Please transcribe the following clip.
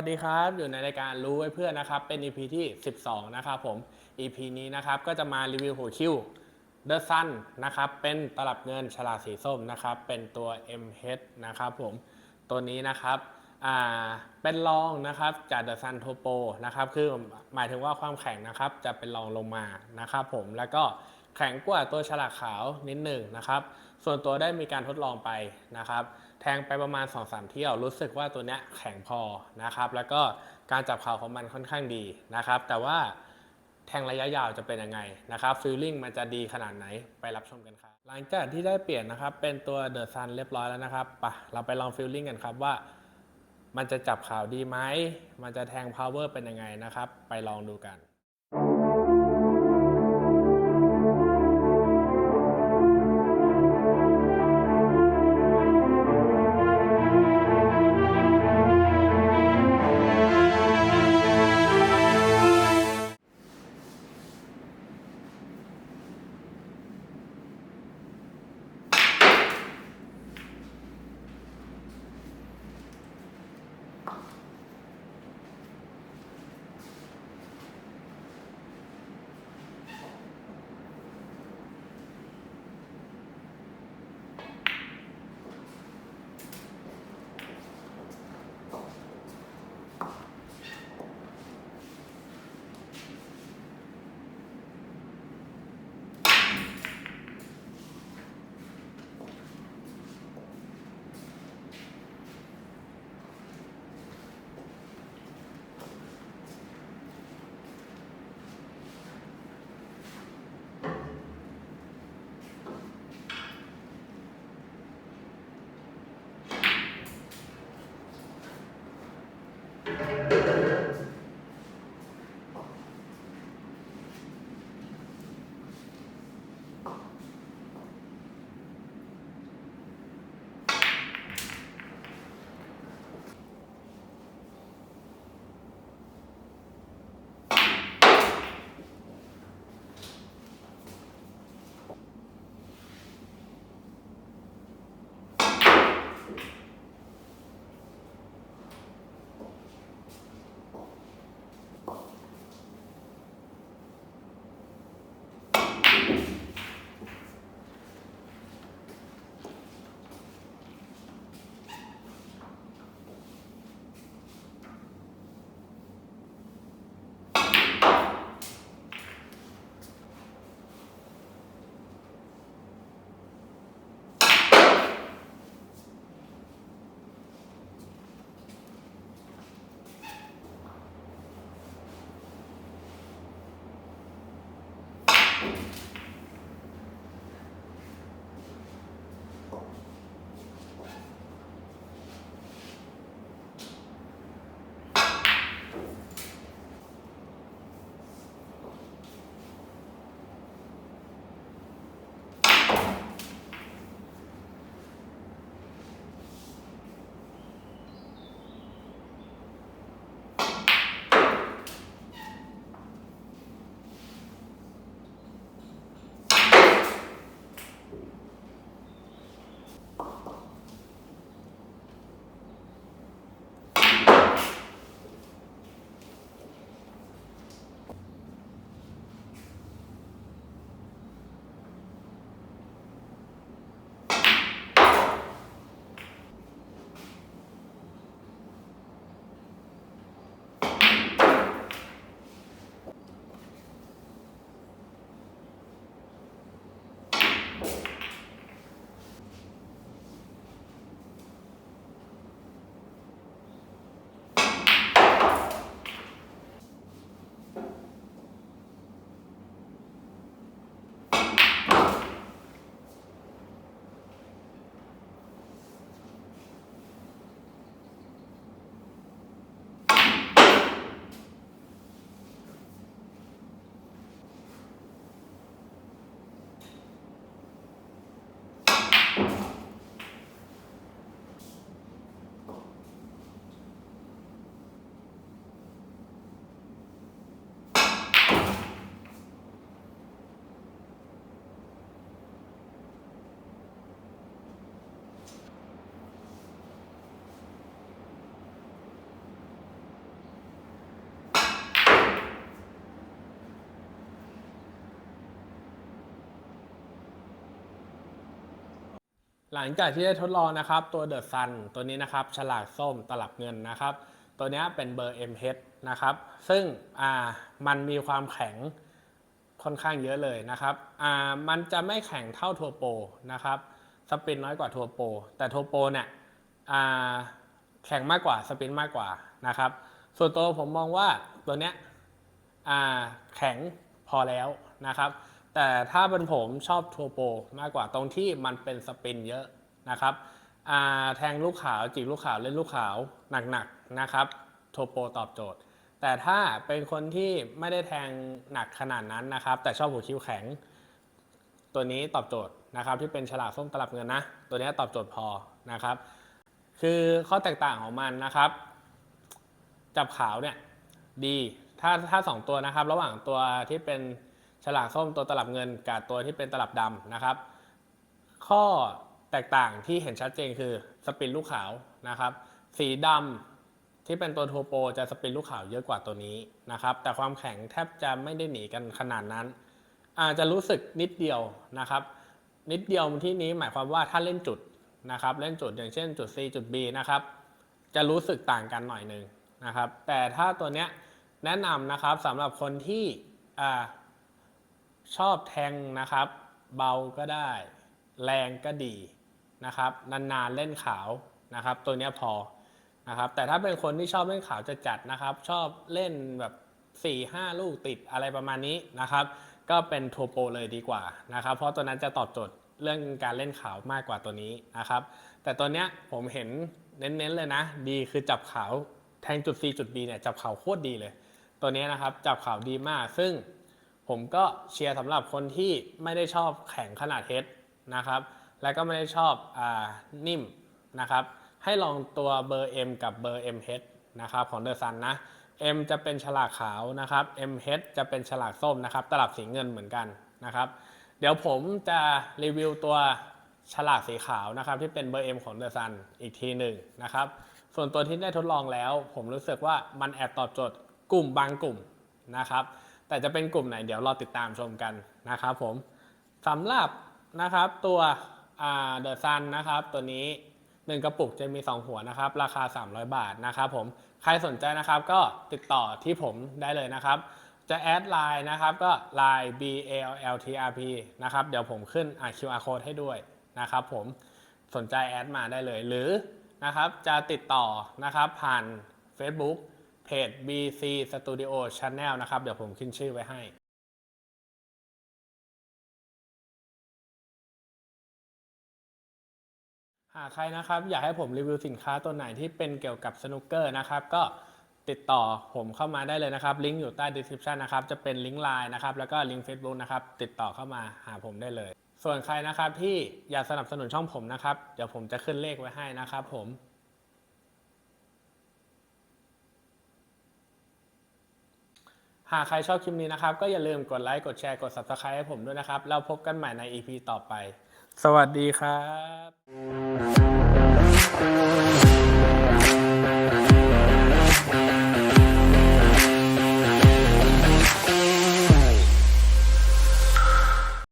วัสดีครับ อยู่ในรายการรู้ไว้เพื่อนนะครับ เป็น EP ที่ 12 นะครับผม EP นี้นะครับก็จะมารีวิวหัวคิว The Sun นนะครับเป็นตลับเงินฉลากสีส้มนะครับ เป็นตัว MH นะครับผมตัวนี้นะครับอ่าเป็นรองนะครับจาก The Sun Turbo นะครับคือหมายถึงว่าความแข็งนะครับจะเป็นรองลงมานะครับผมแล้วก็ แข็งกว่าตัวฉลากขาวนิดหนึ่งนะครับ ส่วนตัวได้มีการทดลองไปนะครับ แทงไปประมาณ 2-3 เที่ยว รู้สึกว่าตัวเนี้ยแข็งพอนะครับ แล้วก็การจับข่าวของมันค่อนข้างดีนะครับ แต่ว่าแทงระยะยาวจะเป็นยังไงนะครับฟีลลิ่งมันจะดีขนาดไหนไปรับชมกันครับ หลังจากที่ได้เปลี่ยนนะครับ เป็นตัวเดอะซันเรียบร้อยแล้วนะครับปะเราไปลองฟีลลิ่งกันครับว่า มันจะจับข่าวดีไหม มันจะแทง power เป็นยังไงนะครับ ไปลองดูกัน あっ。 หลังจากที่ได้ทดลองนะครับตัวเดอะซันตัวนี้นะครับฉลากส้มตลับเงินนะครับ ตัวนี้เป็นเบอร์ MH นะครับ ซึ่งอ่ามันมีความแข็งค่อนข้างเยอะเลยนะครับอ่ามันจะไม่แข็งเท่าทัวโปนะครับสปินน้อยกว่าทัวโป แต่ทัวโปเนี่ยอ่าแข็งมากกว่าสปินมากกว่านะครับส่วนตัวผมมองว่าตัวเนี้ยอ่าแข็งพอแล้วนะครับ แต่ถ้าเป็นผมชอบทัวโปรมากกว่าตรงที่มันเป็นสปินเยอะนะครับแทงลูกขาวจีบลูกขาวเล่นลูกขาวหนักๆนะครับทัวโปรตอบโจทย์ แต่ถ้าเป็นคนที่ไม่ได้แทงหนักขนาดนั้นนะครับ แต่ชอบหัวคิ้วแข็ง ตัวนี้ตอบโจทย์นะครับที่เป็นฉลากส้มตลับเงินนะ ตัวนี้ตอบโจทย์พอนะครับ คือข้อแตกต่างของมันนะครับ จับขาวเนี่ยดีถ้าถ้าสองตัวนะครับ ระหว่างตัวที่เป็น ฉลากส้มตัวตลับเงินกับตัวที่เป็นตลับดำนะครับ ข้อแตกต่างที่เห็นชัดเจนคือสปินลูกขาวนะครับ สีดำที่เป็นตัวโทโปจะสปินลูกขาวเยอะกว่าตัวนี้นะครับ แต่ความแข็งแทบจะไม่ได้หนีกันขนาดนั้น อาจจะรู้สึกนิดเดียวนะครับ นิดเดียวที่นี้หมายความว่าถ้าเล่นจุดนะครับ เล่นจุดอย่างเช่นจุด C จุด B นะครับ จะรู้สึกต่างกันหน่อยหนึ่งนะครับ แต่ถ้าตัวเนี้ยแนะนำนะครับสำหรับคนที่อ่า ชอบแทงนะครับ เบาก็ได้ แรงก็ดีนะครับ นานๆเล่นขาวนะครับ ตัวนี้พอนะครับ แต่ถ้าเป็นคนที่ชอบเล่นขาวจะจัดนะครับ ชอบเล่นแบบ4ี่ห้าลูกติดอะไรประมาณนี้นะครับ ก็เป็นโทโปเลยดีกว่านะครับ เพราะตัวนั้นจะตอบโจทย์เรื่องการเล่นขาวมากกว่าตัวนี้นะครับ แต่ตัวเนี้ยผมเห็นเน้นๆเลยนะ ดีคือจับขาวแทงจุด C จุด B เนี่ยจับขาวโคตรดีเลย ตัวนี้นะครับจับขาวดีมากซึ่ง ผมก็เชียร์สำหรับคนที่ไม่ได้ชอบแข็งขนาดเฮดนะครับ และก็ไม่ได้ชอบอนิ่มนะครับ ให้ลองตัวเบอร์ M กับเบอร์ MH นะครับของเดอะซันนะ M จะเป็นฉลากขาวนะครับ MH จะเป็นฉลากส้มนะครับ ตลับสีเงินเหมือนกันนะครับ เดี๋ยวผมจะรีวิวตัวฉลากสีขาวนะครับ ที่เป็นเบอร์ M ของเดอะซันอีกทีหนึ่งนะครับ ส่วนตัวที่ได้ทดลองแล้ว ผมรู้สึกว่ามันแอบตอบโจทย์กลุ่มบางกลุ่มนะครับ แต่จะเป็นกลุ่มไหนเดี๋ยวรอติดตามชมกันนะครับผมสำหรับนะครับตัวเดอะซันนะครับตัวนี้ 1 กระปุกจะมี 2 หัวนะครับ ราคา 300 บาทนะครับผมใครสนใจนะครับก็ติดต่อที่ผมได้เลยนะครับ จะแอดไลน์นะครับก็ line b a l l t r p นะครับเดี๋ยวผมขึ้นอ่า QR code ให้ด้วยนะครับผมสนใจแอดมาได้เลยหรือนะครับจะติดต่อนะครับผ่าน Facebook เพจ BC Studio Channel นะครับ เดี๋ยวผมขึ้นชื่อไว้ให้หากใครนะครับอยากให้ผมรีวิวสินค้าตัวไหนที่เป็นเกี่ยวกับสนุกเกอร์นะครับ ก็ติดต่อผมเข้ามาได้เลยนะครับ ลิงก์อยู่ใต้ description นะครับ จะเป็นลิงก์ไลน์นะครับ แล้วก็ลิงก์ Facebook นะครับ ติดต่อเข้ามาหาผมได้เลย ส่วนใครนะครับที่อยากสนับสนุนช่องผมนะครับ เดี๋ยวผมจะขึ้นเลขไว้ให้นะครับผม หากใครชอบคลิปนี้นะครับ ก็อย่าลืมกดไลค์ กดแชร์ กด subscribe ให้ผมด้วยนะครับ เราพบกันใหม่ใน EP ต่อไป สวัสดีครับ